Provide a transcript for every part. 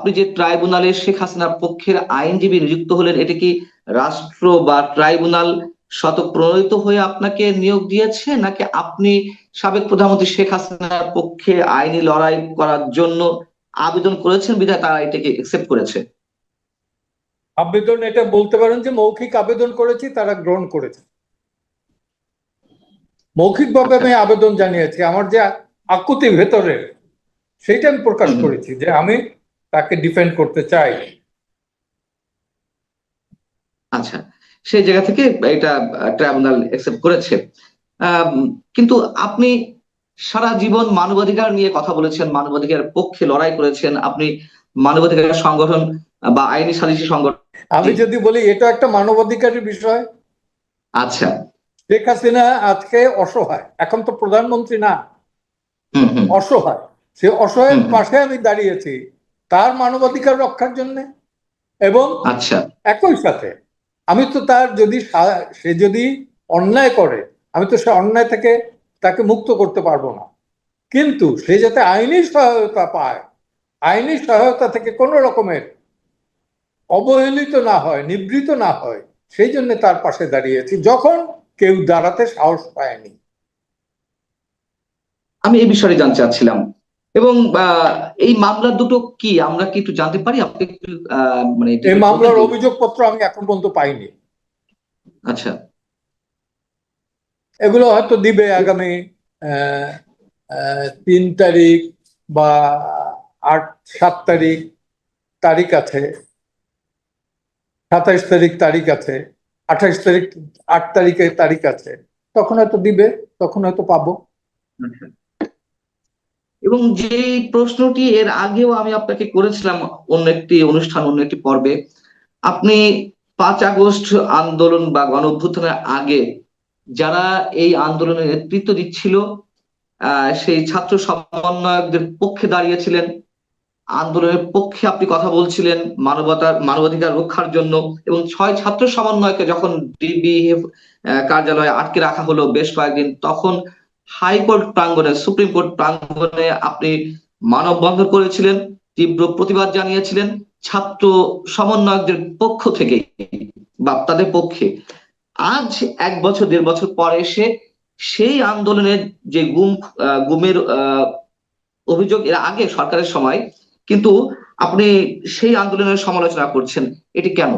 আপনি যে ট্রাইব্যুনালে শেখ হাসিনার পক্ষের আইনজীবী নিযুক্ত হলেন এটা কি রাষ্ট্র বা ট্রাইব্যুনাল শতপ্রণোদিত হয়ে আপনাকে নিয়োগ দিয়েছে নাকি আপনি সাবেক প্রধানমন্ত্রী শেখ হাসিনার পক্ষে আইনি লড়াই করার জন্য আবেদন করেছেন বিধায় তারা এটাকে একসেপ্ট করেছে? আবেদন এটা বলতে পারেন যে মৌখিক আবেদন করেছি তারা গ্রহণ করেছে। মৌখিকভাবে আমি আবেদন জানিয়েছি। আমার যে আকুতি ভেতরের সেইটা আমি প্রকাশ করেছি যে আমি তাকে ডিফেন্ড করতে চাই। আচ্ছা সেই জায়গা থেকে এটা ট্রাইব্যুনাল একসেপ্ট করেছে। কিন্তু আপনি সারা জীবন মানবাধিকার নিয়ে কথা বলেছেন মানবাধিকার পক্ষে লড়াই করেছেন আপনি মানবাধিকার সংগঠন বা আইনি সালিসি সংগঠন আমি যদি বলি এটা একটা মানবাধিকারের বিষয়। আচ্ছা। শেখ হাসিনা আজকে অসহায়। এখন তো প্রধানমন্ত্রী না। হুম হুম। অসহায়। সে অসহায়ের পাশে আমি দাঁড়িয়েছি। তার মানবাধিকার রক্ষার জন্য এবং আচ্ছা। একই সাথে আমি তো তার যদি সে যদি অন্যায় করে আমি তো সে অন্যায় থেকে তাকে মুক্ত করতে পারব না। কিন্তু সে যাতে আইনি সহায়তা পায় আইনি সহায়তা থেকে কোনো রকমের অবহেলিত না হয় নিবৃত না হয় সেই জন্য তার পাশে দাঁড়িয়েছি যখন কেউ দাঁড়াতে সাহস পায়নি। আমি এই বিষয়ে জানতে চাচ্ছিলাম। এবং এই মামলা দুটো কি? আমরা কি একটু জানতে পারি? আপনি একটু মানে এই মামলার অভিযোগপত্র আমি এখন পর্যন্ত পাইনি। আচ্ছা। এগুলো হয়তো দিবে আগামী তিন তারিখ বা আট সাত তারিখ তারিখ আছে। সাতাইশ তারিখ তারিখ আছে। আঠাইশ তারিখ আট তারিখের তারিখ আছে। তখন হয়তো দিবে তখন হয়তো পাবো। আচ্ছা। এবং যে প্রশ্নটি এর আগেও আমি আপনাকে করেছিলাম অন্য একটি অনুষ্ঠান, অন্য একটি পর্বে, আপনি পাঁচ আগস্ট আন্দোলন বা গণ আগে যারা এই আন্দোলনের নেতৃত্ব দিচ্ছিল সেই ছাত্র সমন্বয়কদের পক্ষে দাঁড়িয়েছিলেন। আন্দোলনের পক্ষে আপনি কথা বলছিলেন মানবতার মানবাধিকার রক্ষার জন্য এবং ছয় ছাত্র সমন্বয়কে যখন ডিবি কার্যালয়ে আটকে রাখা হলো বেশ কয়েকদিন, তখন হাইকোর্ট প্রাঙ্গণে সুপ্রিম কোর্ট প্রাঙ্গণে আপনি মানববন্ধন করেছিলেন, তীব্র প্রতিবাদ জানিয়েছিলেন, ছাত্র সমন্বয়কদের পক্ষ থেকে বা তাদের পক্ষে। আজ এক বছর, দেড় বছর পর এসে সেই আন্দোলনের যে গুম গুমের অভিযোগ, এর আগে সরকারের সময়, কিন্তু আপনি সেই আন্দোলনের সমালোচনা করছেন, এটি কেন?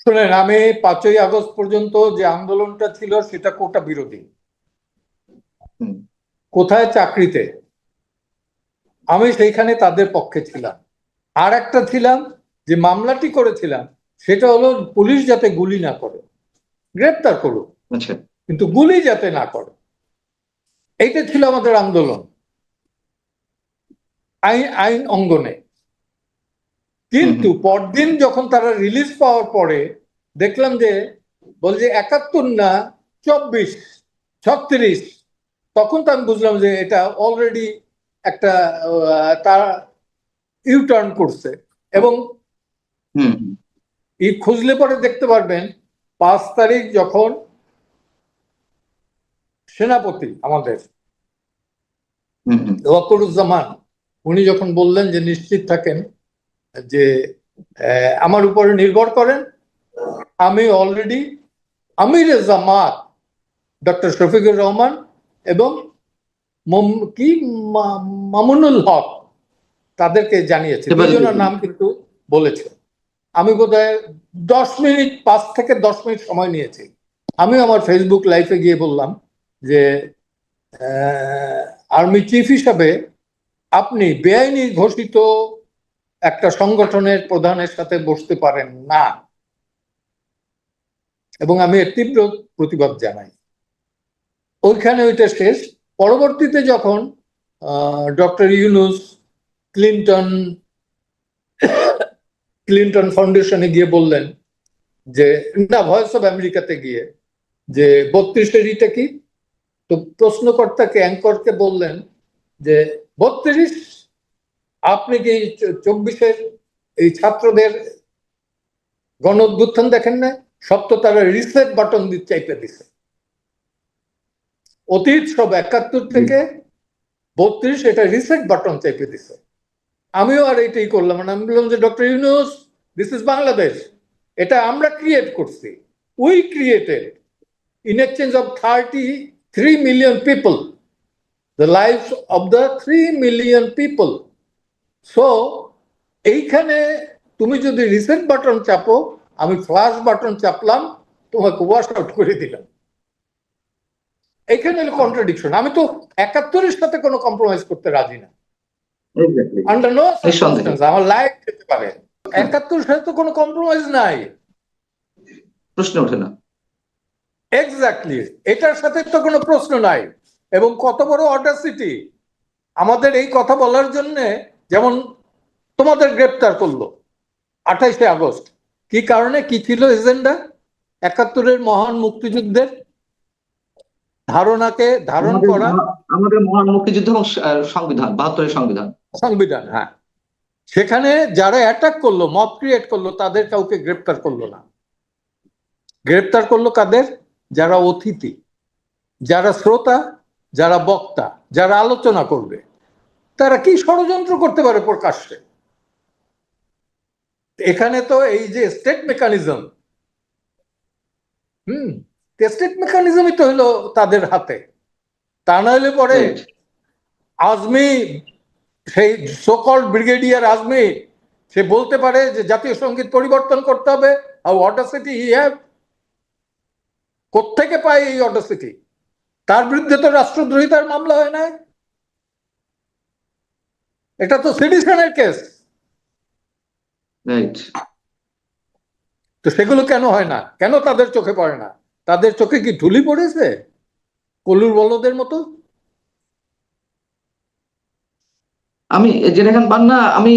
শুনেন আমি পাঁচই আগস্ট পর্যন্ত যে আন্দোলনটা ছিল সেটা কোটা বিরোধী। কোথায়? চাকরিতে। আমি সেইখানে তাদের পক্ষে ছিলাম। আর একটা ছিলাম যে মামলাটি করেছিলাম সেটা হলো পুলিশ যাতে গুলি না করে। গ্রেপ্তার করুক। আচ্ছা। কিন্তু গুলি যাতে না করে। এইটা ছিল আমাদের আন্দোলন। আইন আইন অঙ্গনে। কিন্তু পরদিন যখন তারা রিলিজ পাওয়ার পরে দেখলাম যে বলছে একাত্তর না চব্বিশ ছত্রিশ তখন তো আমি বুঝলাম যে এটা অলরেডি একটা তার ইউটার্ন করছে। এবং এই খুঁজলে পরে দেখতে পারবেন পাঁচ তারিখ যখন সেনাপতি আমাদের হুম হুম, উনি যখন বললেন যে নিশ্চিত থাকেন যে আমার উপরে নির্ভর করেন। আমি অলরেডি আমির জামাত ডক্টর শফিকুর রহমান এবং কি মামুনুল হক তাদেরকে জানিয়েছে। দুজনের নাম কিন্তু বলেছে। আমি বোধহয় দশ মিনিট পাঁচ থেকে দশ মিনিট সময় নিয়েছি। আমি আমার ফেসবুক লাইফে গিয়ে বললাম যে আর্মি চিফ হিসাবে আপনি বেআইনি ঘোষিত একটা সংগঠনের প্রধানের সাথে বসতে পারেন না। এবং আমি এর তীব্র প্রতিবাদ জানাই। ওইখানে ওইটা শেষ। পরবর্তীতে যখন ডক্টর ইউনুস ক্লিন্টন ক্লিন্টন ফাউন্ডেশনে গিয়ে বললেন যে, না, ভয়েস অফ আমেরিকাতে গিয়ে, যে বত্রিশের ইটা কি? তো প্রশ্নকর্তাকে, অ্যাঙ্করকে বললেন যে, বত্রিশ আপনি কি চব্বিশের এই ছাত্রদের গণ অভ্যুত্থান দেখেন না সব তো তারা রিসেট বাটন দিয়ে চাইতে দিছে। অতীত সব একাত্তর থেকে বত্রিশ এটা রিসেট বাটন চেপে দিছে। আমিও আর এটাই করলাম। মানে আমি বললাম যে doctor Yunus this is Bangladesh এটা আমরা ক্রিয়েট করছি। We created in exchange of thirty three million people the life of the three million people so এইখানে তুমি যদি রিসেন্ট বাটন চাপো আমি ফ্লাশ বাটন চাপলাম তোমাকে ওয়াশ আউট করে দিলাম। এখানে হলো কন্ট্রাডিকশন আমি তো একাত্তরের সাথে কোনো কম্প্রোমাইজ করতে রাজি না। আন্ডার নো আমার লাইফ যেতে পারে। একাত্তর সাথে তো কোনো কম্প্রোমাইজ নাই। প্রশ্ন ওঠে না। এক্স্যাক্টলি এটার সাথে তো কোনো প্রশ্ন নাই। এবং কত বড় অডাসিটি আমাদের এই কথা বলার জন্য যেমন তোমাদের গ্রেপ্তার করল আঠাইশে আগস্ট। কি কারণে? কি ছিল এজেন্ডা? একাত্তরের মহান মুক্তিযুদ্ধের ধারণাকে ধারণ করা। আমাদের মহান মুক্তিযুদ্ধ এবং সংবিধান বাহাত্তরের সংবিধান। সংবিধান হ্যাঁ। সেখানে যারা অ্যাটাক করল মব ক্রিয়েট করল তাদের কাউকে গ্রেপ্তার করল না। গ্রেপ্তার করল কাদের? যারা অতিথি যারা শ্রোতা যারা বক্তা যারা আলোচনা করবে। তারা কি ষড়যন্ত্র করতে পারে প্রকাশ্যে? এখানে তো এই যে স্টেট মেকানিজম হুম স্টেট মেকানিজমই তো হলো তাদের হাতে। তা না হলে পরে. আজমি সেই সকল ব্রিগেডিয়ার আজমি সে বলতে পারে যে জাতীয় সংগীত পরিবর্তন করতে হবে আর অডাসিটি হি হ্যাভ কোত্থেকে পায় এই অডাসিটি তার বিরুদ্ধে তো রাষ্ট্রদ্রোহিতার মামলা হয় না এটা তো সিটিজেনের কেস। রাইট তো সেগুলো কেন হয় না? কেন তাদের চোখে পড়ে না? তাদের চোখে কি ঢুলি পড়েছে? কলুর বলদের মতো? আমি জেনে খান পান্না আমি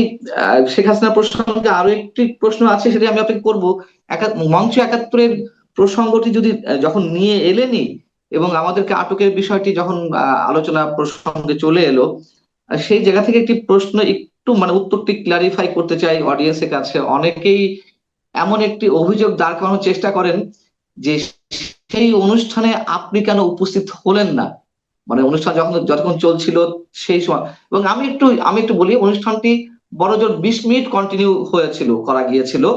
শেখ হাসিনা প্রসঙ্গে আরও একটি প্রশ্ন আছে সেটা আমি আপনাকে করব। মঞ্চ একাত্তরের প্রসঙ্গটি যদি যখন নিয়ে এলেনি এবং আমাদেরকে আটকের বিষয়টি যখন আলোচনা প্রসঙ্গে চলে এলো সেই জায়গা থেকে একটি প্রশ্ন একটু মানে উত্তরটি ক্লারিফাই করতে চাই অডিয়েন্সের কাছে। অনেকেই এমন একটি অভিযোগ দাঁড় করানোর চেষ্টা করেন যে সেই অনুষ্ঠানে আপনি কেন উপস্থিত হলেন না? মানে অনুষ্ঠান যখন, যতক্ষণ চলছিল সেই সময়। এবং আমি একটু আমি একটু বলি, অনুষ্ঠানটি বড় জোর বিশ মিনিট কন্টিনিউ হয়েছিল, করা গিয়েছিল।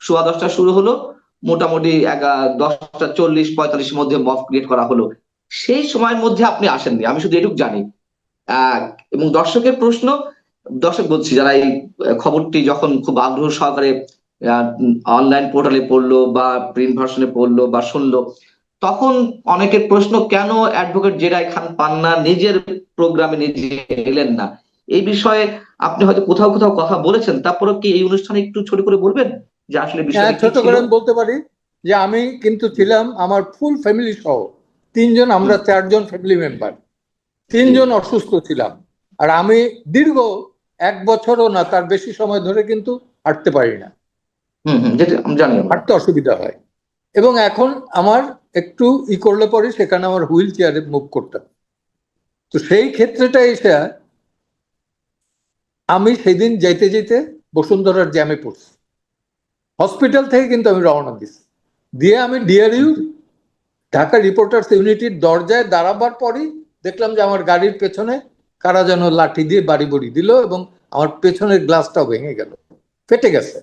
সোয়া দশটা শুরু হলো, মোটামুটি দশটা চল্লিশ পঁয়তাল্লিশের মধ্যে মফ ক্রিয়েট করা হলো। সেই সময়ের মধ্যে আপনি আসেননি, আমি শুধু এটুকু জানি। এবং দর্শকের প্রশ্ন দর্শক বলছি যারা এই খবরটি যখন খুব আগ্রহ সহকারে অনলাইন পোর্টালে পড়ল বা প্রিন্ট ভার্সনে পড়ল বা শুনলো তখন অনেকের প্রশ্ন কেন অ্যাডভোকেট জেরাই খান পান্না নিজের প্রোগ্রামে নিজে এলেন না? এই বিষয়ে আপনি হয়তো কোথাও কোথাও কথা বলেছেন তারপরে কি এই অনুষ্ঠানে একটু ছোট করে বলবেন যে আসলে হ্যাঁ বিষয়টা কি ছোট করে বলতে পারি যে আমি কিন্তু ছিলাম আমার ফুল ফ্যামিলি সহ। তিনজন আমরা চারজন ফ্যামিলি মেম্বার তিনজন অসুস্থ ছিলাম। আর আমি দীর্ঘ এক বছরও না তার বেশি সময় ধরে কিন্তু হাঁটতে পারি না। জানি। হাঁটতে অসুবিধা হয়। এবং এখন আমার একটু ই করলে পরে সেখানে আমার হুইল চেয়ারে মুভ করতাম। তো সেই ক্ষেত্রেটা এসে আমি সেদিন যেতে যেতে বসুন্ধরার জ্যামে পড়ছি। হসপিটাল থেকে কিন্তু আমি রওনা দিছি। দিয়ে আমি ডিআরইউ ঢাকা রিপোর্টার্স ইউনিটির দরজায় দাঁড়াবার পরই দেখলাম যে আমার গাড়ির পেছনে কারা যেন লাঠি দিয়ে বাড়ি বড়ি দিল এবং আমার পেছনের গ্লাসটাও ভেঙে গেল ফেটে গেছে।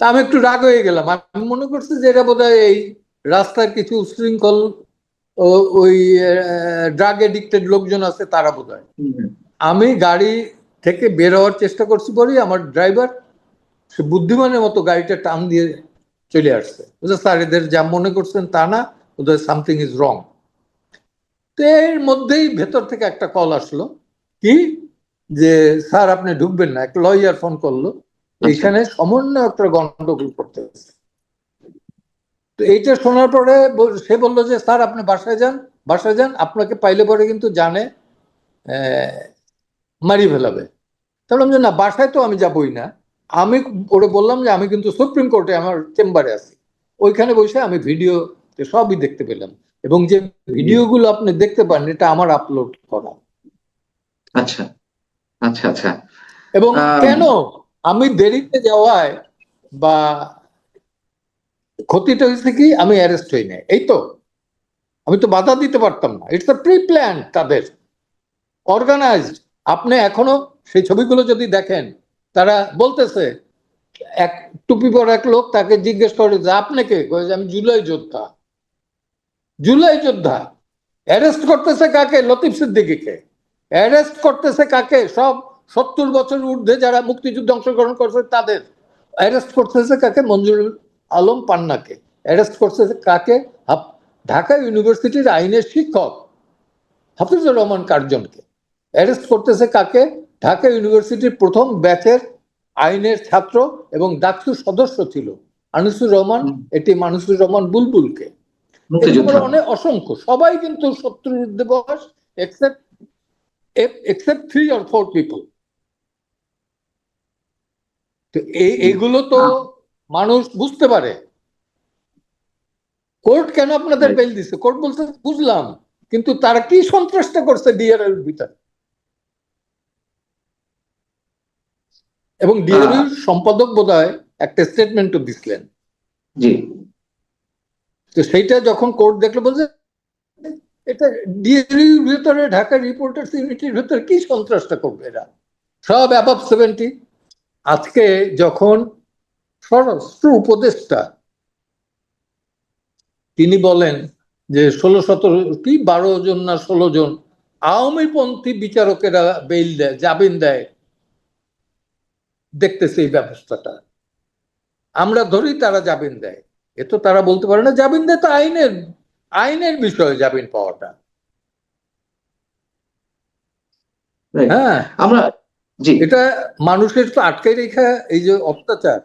তা আমি একটু রাগ হয়ে গেলাম। আমি মনে করছি যে এটা বোধহয় এই রাস্তার কিছু উশৃঙ্খল ওই ড্রাগ এডিক্টেড লোকজন আছে তারা হুম। আমি গাড়ি থেকে বের হওয়ার চেষ্টা করছি পরেই আমার ড্রাইভার সে বুদ্ধিমানের মতো গাড়িটা টান দিয়ে চলে আসছে। বুঝলে স্যার এদের যা মনে করছেন তা না ওদের সামথিং ইজ রং তো এর মধ্যেই ভেতর থেকে একটা কল আসলো। কি? যে স্যার আপনি ঢুকবেন না। একটা লয়ার ফোন করল। এইখানে সমন্বয় একটা গন্ডগোল করতেছে। তো এইটা শোনার পরে সে বলল যে স্যার আপনি বাসায় যান বাসায় যান। আপনাকে পাইলে পরে কিন্তু জানে আহ, মারি ফেলাবে। তাহলে যে না বাসায় তো আমি যাবই না। আমি ওরে বললাম যে আমি কিন্তু সুপ্রিম কোর্টে আমার চেম্বারে আছি। ওইখানে বসে আমি ভিডিও সবই দেখতে পেলাম। এবং যে ভিডিওগুলো আপনি দেখতে পান এটা আমার আপলোড করা। আচ্ছা আচ্ছা আচ্ছা। এবং কেন আমি দেরিতে যাওয়ায় বা ক্ষতিটা হয়েছে কি আমি অ্যারেস্ট হই নাই। এই তো। আমি তো বাধা দিতে পারতাম না। ইটস আ প্রি প্ল্যান তাদের। অর্গানাইজড আপনি এখনও সেই ছবিগুলো যদি দেখেন তারা বলতেছে এক টুপি পর এক লোক তাকে জিজ্ঞেস করে যে আপনাকে আমি জুলাই যোদ্ধা। জুলাই যোদ্ধা। অ্যারেস্ট করতেছে কাকে? লতিফ সিদ্দিকীকে। অ্যারেস্ট করতেছে কাকে? সব সত্তর বছর ঊর্ধ্বে যারা মুক্তিযুদ্ধে অংশগ্রহণ করছে তাদের। অ্যারেস্ট করতেছে কাকে? মঞ্জুরুল আলম পান্নাকে। অ্যারেস্ট করতেছে কাকে? ঢাকা ইউনিভার্সিটির আইনের শিক্ষক হাফিজুর রহমান কার্জনকে। অ্যারেস্ট করতেছে কাকে? ঢাকা ইউনিভার্সিটির প্রথম ব্যাচের আইনের ছাত্র এবং ডাকসু সদস্য ছিল। আনিসুর রহমান এটি মানুসুর রহমান বুলবুলকে। মুক্তিযোদ্ধা। অনেক অসংখ্য। সবাই কিন্তু শত্রুর ঊর্ধ্বে বয়স except except three or four people তো এই এগুলো তো মানুষ বুঝতে পারে। কোর্ট কেন আপনাদের বেল দিছে? কোর্ট বলছে বুঝলাম কিন্তু তারা কি সন্ত্রাসটা করছে ডিআরএল ভিতরে? এবং ডিআরএল সম্পাদক বোধহয় একটা স্টেটমেন্টও দিছিলেন। জি। তো সেইটা যখন কোর্ট দেখল, বলছে, এটা ডিএরির ভেতরে, ঢাকা রিপোর্টার্স ইউনিটির ভেতরে কি সন্ত্রাসটা করবে এরা? সব অ্যাবাভ সেভেন্টি আজকে যখন স্বরাষ্ট্র উপদেষ্টা, তিনি বলেন যে ষোলো সতেরো কি, বারো জন না ষোলো জন আওয়ামীপন্থী বিচারকেরা বেইল দেয়, জামিন দেয়। দেখতেছে এই ব্যবস্থাটা। আমরা ধরি তারা জামিন দেয়। এ তো তারা বলতে পারে না জামিন দেয় তো আইনের আইনের বিষয় জামিন পাওয়াটা। হ্যাঁ। আমরা জি। এটা মানুষের তো আটকাই রেখা এই যে অত্যাচার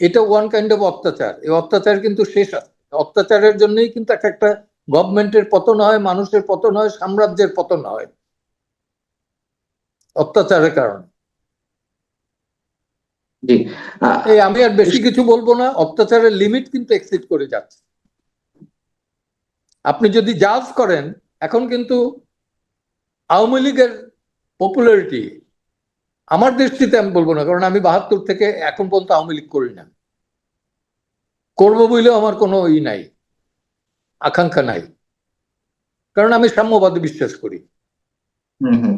এটা ওয়ান কাইন্ড অফ অত্যাচার। এই অত্যাচার কিন্তু শেষ। অত্যাচারের জন্যই কিন্তু এক একটা গভর্নমেন্টের পতন হয় মানুষের পতন হয় সাম্রাজ্যের পতন হয়। অত্যাচারের কারণে। জি। এই আমি আর বেশি কিছু বলব না অত্যাচারের লিমিট কিন্তু এক্সিড করে যাচ্ছে। আপনি যদি জাজ করেন এখন কিন্তু আওয়ামী লীগের পপুলারিটি আমার দৃষ্টিতে আমি বলব না কারণ আমি বাহাত্তর থেকে এখন পর্যন্ত আওয়ামী লীগ করি না। করব বলেও আমার কোনো ই নাই আকাঙ্ক্ষা নাই। কারণ আমি সাম্যবাদে বিশ্বাস করি।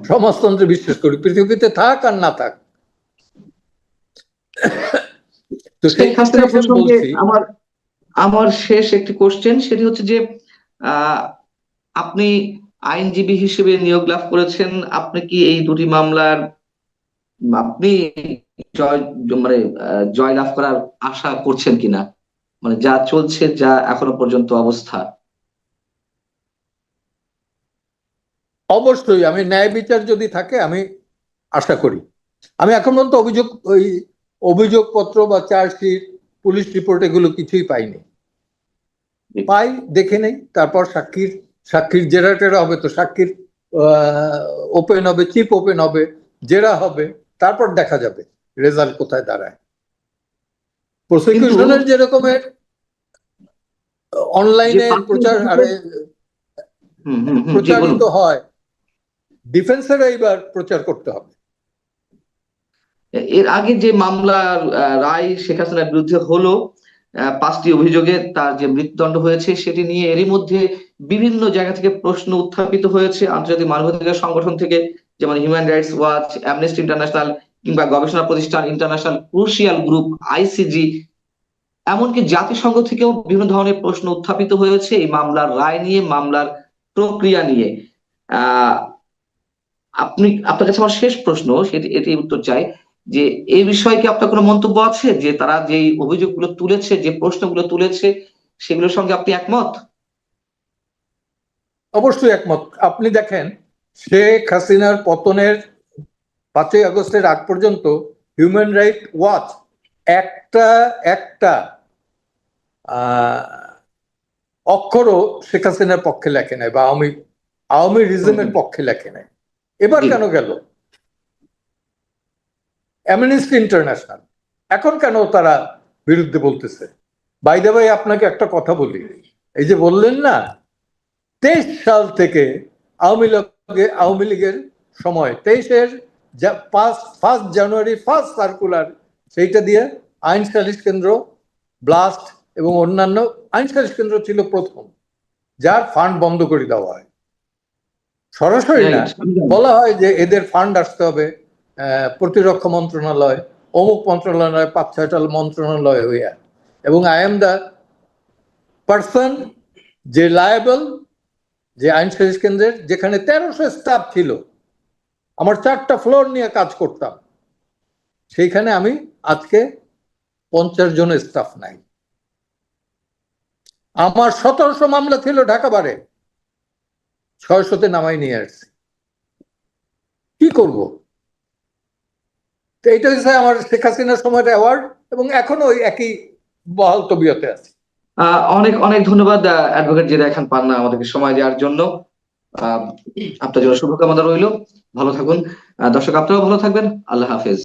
সমাজতন্ত্রে বিশ্বাস করি পৃথিবীতে থাক আর না থাক। তো সেই হাসিনা প্রসঙ্গে আমার আমার শেষ একটি কোশ্চেন সেটি হচ্ছে যে আপনি আইনজীবী হিসেবে নিয়োগ লাভ করেছেন আপনি কি এই দুটি মামলার আপনি জয় মানে জয় লাভ করার আশা করছেন কিনা? মানে যা চলছে যা এখনও পর্যন্ত অবস্থা। অবশ্যই আমি ন্যায় বিচার যদি থাকে আমি আশা করি। আমি এখন পর্যন্ত অভিযোগ ওই অভিযোগপত্র বা চার্জশিট পুলিশ রিপোর্ট এগুলো কিছুই পাইনি। পাই দেখে নেই তারপর সাক্ষীর সাক্ষীর জেরা টেরা হবে তো সাক্ষীর ওপেন হবে চিপ ওপেন হবে জেরা হবে তারপর দেখা যাবে রেজাল্ট কোথায় দাঁড়ায়। প্রসিকিউশনের যে রকমের অনলাইনে প্রচার আরে প্রচারিত হয় ডিফেন্সের এইবার প্রচার করতে হবে। এর আগে যে মামলার আহ, রায় শেখ হাসিনার বিরুদ্ধে হলো পাঁচটি অভিযোগে তার যে মৃত্যুদণ্ড হয়েছে সেটি নিয়ে এরই মধ্যে বিভিন্ন জায়গা থেকে প্রশ্ন উত্থাপিত হয়েছে। আন্তর্জাতিক মানবাধিকার সংগঠন থেকে যেমন human rights watch Amnesty International কিংবা গবেষণা প্রতিষ্ঠান ইন্টারন্যাশনাল ক্রুশিয়াল গ্রুপ আইসিজি এমনকি জাতিসংঘ থেকেও বিভিন্ন ধরনের প্রশ্ন উত্থাপিত হয়েছে এই মামলার রায় নিয়ে মামলার প্রক্রিয়া নিয়ে। আপনি আপনার কাছে আমার শেষ প্রশ্ন সেটি এটি উত্তর চাই। যে এই বিষয়ে কি আপনার কোনো মন্তব্য আছে? যে তারা যে অভিযোগগুলো তুলেছে যে প্রশ্নগুলো তুলেছে সেগুলোর সঙ্গে আপনি একমত? অবশ্যই একমত। আপনি দেখেন শেখ হাসিনার পতনের পাঁচই আগস্টের আগ পর্যন্ত হিউম্যান রাইট ওয়াচ একটা একটা আহ, অক্ষরও শেখ হাসিনার পক্ষে লেখে নাই বা আওয়ামী আওয়ামী রিজমের পক্ষে লেখে নাই। এবার কেন গেল? অ্যামনেস্টি ইন্টারন্যাশনাল এখন কেন তারা বিরুদ্ধে বলতেছে? বাইদে ভাই আপনাকে একটা কথা বলি। এই যে বললেন না তেইশ সাল থেকে আওয়ামী লীগে আওয়ামী লীগের সময় তেইশের ফার্স্ট জানুয়ারি ফার্স্ট সার্কুলার সেইটা দিয়ে আইন সালিশ কেন্দ্র ব্লাস্ট এবং অন্যান্য আইন সালিশ কেন্দ্র ছিল প্রথম যার ফান্ড বন্ধ করে দেওয়া হয়। সরাসরি না। বলা হয় যে এদের ফান্ড আসতে হবে। প্রতিরক্ষা মন্ত্রণালয়, অমুক মন্ত্রণালয় পাঁচ ছয়টা মন্ত্রণালয় হইয়া। এবং আই এম দ্য পার্সন যে লায়াবল যে আইন সালিশ কেন্দ্রের, যেখানে তেরোশো স্টাফ ছিল। আমার চারটা ফ্লোর নিয়ে কাজ করতাম। সেইখানে আমি আজকে পঞ্চাশ জন স্টাফ নাই। আমার সতেরোশো মামলা ছিল ঢাকা বারে। ছয়শতে নামাই নিয়ে আসছি। কি করব? তো এইটা হচ্ছে আমার শেখ হাসিনার সময়ের অ্যাওয়ার্ড এবং এখনও ওই একই বহাল তবিয়তে আছে। অনেক অনেক ধন্যবাদ অ্যাডভোকেট এখন পান না আমাদেরকে সময় দেওয়ার জন্য। আপনার জন্য শুভকামনা রইল। ভালো থাকুন। দর্শক আপনারাও ভালো থাকবেন। আল্লাহ হাফেজ।